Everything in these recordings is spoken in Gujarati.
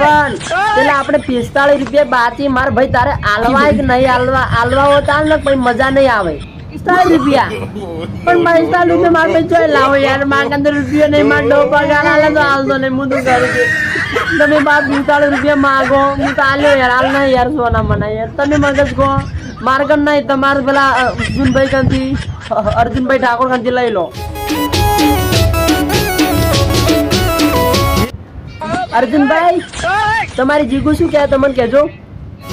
સરપંચ પેલા આપણે પિસ્તાળીસ રૂપિયા બાકી, માર ભાઈ તારે આલવા કે નહીં, આલવા આલવા હોતા ને પછી મજા નહીં આવે. પણ તો આલ્યો યાર નહીં યાર સોના મને તમે મગજ કહો, માર કન નહીં, તમારે પેલા અર્જુનભાઈ ઠાકોર કંથી લઈ લો. અર્જુનભાઈ તમારી જીગુ શું કહે તમને કહેજો.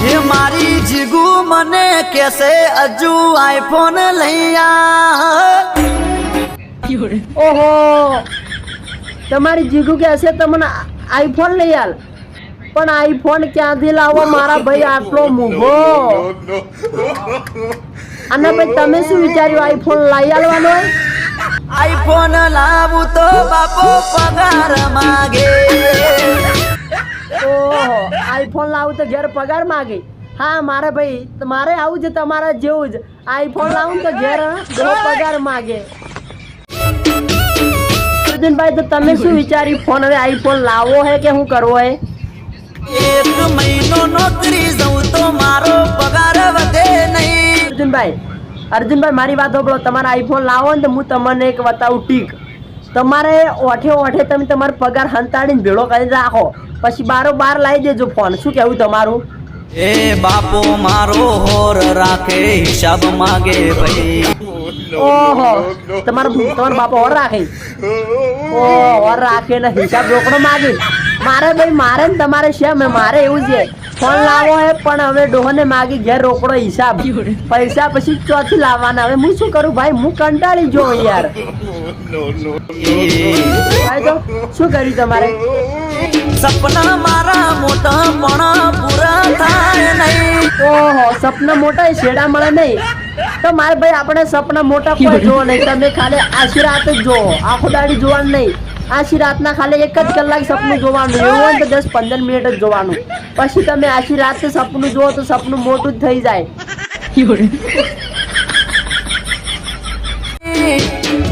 એ મારી જીગુ મને કેસે હજુ આઈફોન લઈ આ. ઓહો! તમારી જીગુ કહેશે તમને આઈફોન લઈ આલ. પણ આઈફોન ક્યાંથી લાવો? મારા ભાઈ આટલો મોઘો. અને ભાઈ તમે શું વિચાર્યું? આઈફોન લઈ આલવાનો આઈફોન લાવું તો બાપો પગાર માગે. ઓહો આઈફોન લાવું તો ઘેર પગાર માગે. હા મારે ભાઈ મારે આવું છે તમારા જેવું જ. આઈફોન લાવું તો ઘેર પગાર માગે. અર્જુનભાઈ તો તમે શું વિચાર્યું? ફોન હવે આઈફોન લાવવો હે કે શું કરવો હે? એક મહિનો નોકરી જઉં તો મારો પગાર વધે નહીં. અર્જુનભાઈ અર્જુનભાઈ મારી વાત સાંભળો તમારે આઈફોન લાવો ને તો હું તમને એક બતાવું ટીક. તમારે ઓઠે ઓઠે તમે તમારો પગાર હંતાડીને ભેળો કરી રાખો. પછી બારો બાર લાવી દેજો ફોન. શું કહેવું તમારું? એ બાપો મારો હોર રાખે હિસાબ માગે ભાઈ. ઓહો તમારો તમારો બાપો ઓર રાખે? ઓ ઓર રાખે ને હિસાબ રોકડો માગે. મારે ભાઈ મારે ને તમારે હે? મારે એવું છે. ફોન લાવો હે પણ હવે ડોહને માગી ઘેર રોકડો હિસાબ. પૈસા પછી ચોથી લાવવાના. હવે હું શું કરું ભાઈ? હું કંટાળી જો યાર. ભાઈ તો શું કર્યું તમારે? સપના મારા મોટા પણ પૂરા થાય નહીં. ઓહો સપના મોટા શેડા મળે નહીં. તો મારે ભાઈ આપણે સપના મોટા કોઈ જોવો નહીં. તમે ખાલી આશીર્વાદ જ જોવો. આખો દાડી જોવાનું નહીં. આશી રાતના ખાલી એક જ કલાક સપનું જોવાનું એવું હોય તો દસ પંદર મિનિટ જ જોવાનું. પછી તમે આશી રાત સપનું જુઓ તો સપનું મોટું જ થઈ જાય.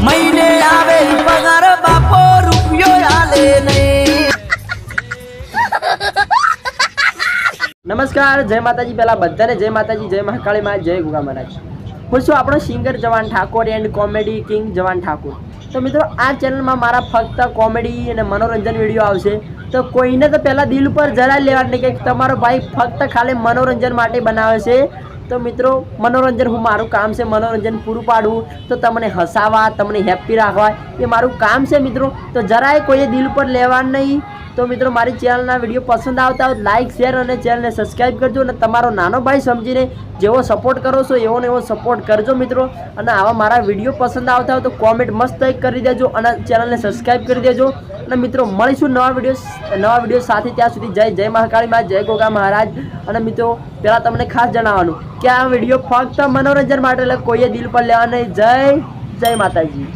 મહિને આવે પગાર બાપો રૂપિયો આલે નહીં. નમસ્કાર જય માતાજી પહેલા બધાને જય માતાજી જય મહાકાળી માં જય ગુગા મહારાજ. હું છું આપણો singer Jawan Thakor and comedy king Jawan Thakor. તો મિત્રો, આ ચેનલમાં મારા ફક્ત કોમેડી અને મનોરંજન વીડિયો આવશે. તો કોઈને તો પહેલાં દિલ ઉપર જરા લેવા નહીં કે તમારો ભાઈ ફક્ત ખાલી મનોરંજન માટે બનાવે છે. તો મિત્રો, મનોરંજન હું મારું કામ છે, મનોરંજન પૂરું પાડવું તો તમને હસાવા, તમને હેપી રાખવા, એ મારું કામ છે મિત્રો. તો જરાય કોઈએ દિલ પર લેવા નહીં. તો મિત્રો, મારી ચેનલના વીડિયો પસંદ આવતા હોય લાઇક શેર અને ચેનલને સબસ્ક્રાઈબ કરજો અને તમારો નાનો ભાઈ સમજીને જેવો સપોર્ટ કરો છો, એવો ને એવો સપોર્ટ કરજો મિત્રો. અને આવા મારા વીડિયો પસંદ આવતા હોય તો કોમેન્ટ મસ્ત એક કરી દેજો અને ચેનલને સબસ્ક્રાઈબ કરી દેજો. અને મિત્રો, મળીશું નવા વીડિયો નવા વીડિયો સાથે. ત્યાં સુધી જય જય મહાકાળી માં, જય ગોગા મહારાજ. અને મિત્રો, પહેલાં તમને ખાસ જણાવવાનું કે આ વીડિયો ફક્ત મનોરંજન માટે એટલે કોઈએ દિલ પર લેવા નહીં. જય જય માતાજી.